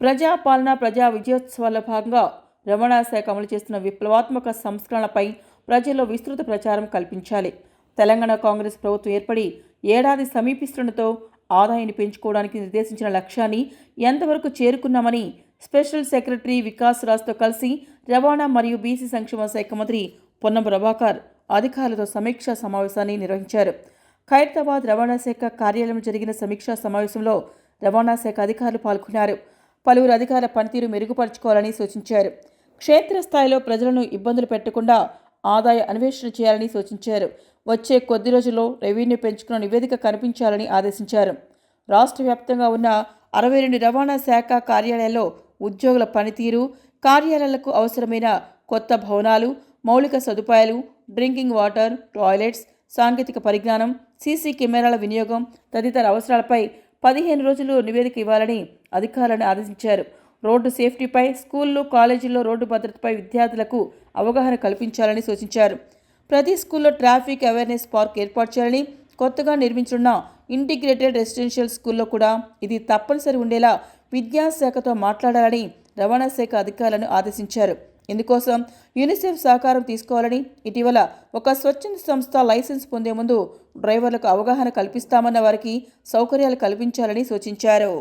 ప్రజాపాలన ప్రజా విజయోత్సవాల్లో భాగంగా రవాణా శాఖ అమలు చేస్తున్న విప్లవాత్మక సంస్కరణలపై ప్రజల్లో విస్తృత ప్రచారం కల్పించాలి. తెలంగాణ కాంగ్రెస్ ప్రభుత్వం ఏర్పడి ఏడాది సమీపిస్తుండటంతో ఆదాయాన్ని పెంచుకోవడానికి నిర్దేశించిన లక్ష్యాన్ని ఎంతవరకు చేరుకున్నామని స్పెషల్ సెక్రటరీ వికాస్ రాజ్తో కలిసి రవాణా మరియు బీసీ సంక్షేమ శాఖ మంత్రి పొన్నం ప్రభాకర్ అధికారులతో సమీక్షా సమావేశాన్ని నిర్వహించారు. ఖైరతాబాద్ రవాణా శాఖ కార్యాలయంలో జరిగిన సమీక్షా సమావేశంలో రవాణా శాఖ అధికారులు పాల్గొన్నారు. పలువురు అధికారుల పనితీరు మెరుగుపరుచుకోవాలని సూచించారు. క్షేత్రస్థాయిలో ప్రజలను ఇబ్బందులు పెట్టకుండా ఆదాయ అన్వేషణ చేయాలని సూచించారు. వచ్చే కొద్ది రోజుల్లో రెవెన్యూ పెంచుకున్న నివేదిక కనిపించాలని ఆదేశించారు. రాష్ట్ర వ్యాప్తంగా ఉన్న అరవై రెండు రవాణా శాఖ కార్యాలయాల్లో ఉద్యోగుల పనితీరు కార్యాలయాలకు అవసరమైన కొత్త భవనాలు మౌలిక సదుపాయాలు డ్రింకింగ్ వాటర్ టాయిలెట్స్ సాంకేతిక పరిజ్ఞానం సీసీ కెమెరాల వినియోగం తదితర అవసరాలపై పదిహేను రోజులు నివేదిక ఇవ్వాలని అధికారులను ఆదేశించారు. రోడ్డు సేఫ్టీపై స్కూళ్ళు కాలేజీల్లో రోడ్డు భద్రతపై విద్యార్థులకు అవగాహన కల్పించాలని సూచించారు. ప్రతి స్కూల్లో ట్రాఫిక్ అవేర్నెస్ పార్క్ ఏర్పాటు చేయాలని కొత్తగా నిర్మించనున్న ఇంటిగ్రేటెడ్ రెసిడెన్షియల్ స్కూల్లో కూడా ఇది తప్పనిసరి ఉండేలా విద్యాశాఖతో మాట్లాడాలని రవాణా శాఖ అధికారులను ఆదేశించారు. ఇందుకోసం యూనిసెఫ్ సహకారం తీసుకోవాలని ఇటీవల ఒక స్వచ్ఛంద సంస్థ లైసెన్స్ పొందే ముందు డ్రైవర్లకు అవగాహన కల్పిస్తామన్న వారికి సౌకర్యాలు కల్పించాలని సూచించారు.